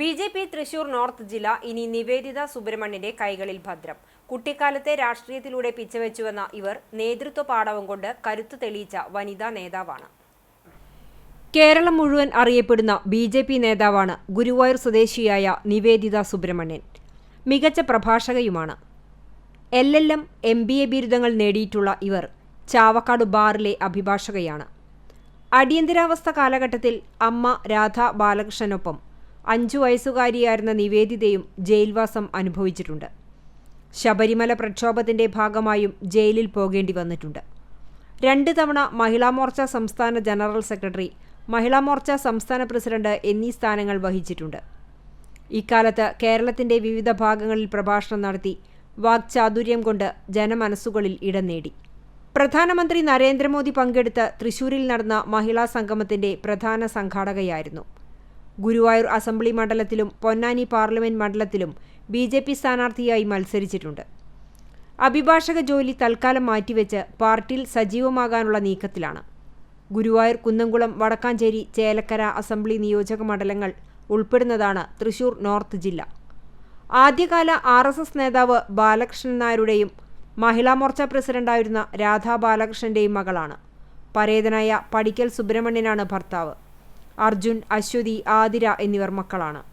B J P Thrissur north ജില്ല ഇനി നിവേദിത സുബ്രഹ്മണ്യന്റെ കൈകളിൽ ഭദ്രം. കുട്ടിക്കാലത്തെ രാഷ്ട്രീയത്തിലൂടെ പിച്ചവെച്ചുവെന്ന ഇവർ നേതൃത്വ പാഠവും കൊണ്ട് കരുത്തു തെളിയിച്ച വനിതാ നേതാവാണ്. കേരളം മുഴുവൻ അറിയപ്പെടുന്ന ബി ജെ പി നേതാവാണ് ഗുരുവായൂർ സ്വദേശിയായ നിവേദിത സുബ്രഹ്മണ്യൻ. മികച്ച പ്രഭാഷകയുമാണ്. L L M M B A ബിരുദങ്ങൾ നേടിയിട്ടുള്ള ഇവർ ചാവക്കാട് ബാറിലെ അഭിഭാഷകയാണ്. അടിയന്തരാവസ്ഥ കാലഘട്ടത്തിൽ അമ്മ രാധ ബാലകൃഷ്ണനൊപ്പം അഞ്ചു വയസ്സുകാരിയായിരുന്ന നിവേദിതയും ജയിൽവാസം അനുഭവിച്ചിട്ടുണ്ട്. ശബരിമല പ്രക്ഷോഭത്തിന്റെ ഭാഗമായും ജയിലിൽ പോകേണ്ടി വന്നിട്ടുണ്ട്. രണ്ട് തവണ മഹിളാ മോർച്ച സംസ്ഥാന ജനറൽ സെക്രട്ടറി മഹിളാ മോർച്ച സംസ്ഥാന പ്രസിഡന്റ് എന്നീ സ്ഥാനങ്ങൾ വഹിച്ചിട്ടുണ്ട്. ഇക്കാലത്ത് കേരളത്തിന്റെ വിവിധ ഭാഗങ്ങളിൽ പ്രഭാഷണം നടത്തി വാക്ചാതുര്യം കൊണ്ട് ജനമനസ്സുകളിൽ ഇടം നേടി. പ്രധാനമന്ത്രി നരേന്ദ്രമോദി പങ്കെടുത്ത തൃശൂരിൽ നടന്ന മഹിളാ സംഗമത്തിന്റെ പ്രധാന സംഘാടകയായിരുന്നു. ഗുരുവായൂർ അസംബ്ലി മണ്ഡലത്തിലും പൊന്നാനി പാർലമെന്റ് മണ്ഡലത്തിലും ബി ജെ പി സ്ഥാനാർത്ഥിയായി മത്സരിച്ചിട്ടുണ്ട്. അഭിഭാഷക ജോലി തൽക്കാലം മാറ്റിവെച്ച് പാർട്ടിയിൽ സജീവമാകാനുള്ള നീക്കത്തിലാണ്. ഗുരുവായൂർ കുന്നംകുളം വടക്കാഞ്ചേരി ചേലക്കര അസംബ്ലി നിയോജക മണ്ഡലങ്ങൾ ഉൾപ്പെടുന്നതാണ് തൃശൂർ നോർത്ത് ജില്ല. ആദ്യകാല ആർ എസ് എസ് നേതാവ് ബാലകൃഷ്ണൻ നായരുടെയും മഹിളാ മോർച്ച പ്രസിഡന്റായിരുന്ന രാധാ ബാലകൃഷ്ണന്റെയും മകളാണ്. പരേതനായ പടിക്കൽ സുബ്രഹ്മണ്യനാണ് ഭർത്താവ്. അർജുൻ അശ്വതി ആതിര എന്നിവർ മക്കളാണ്.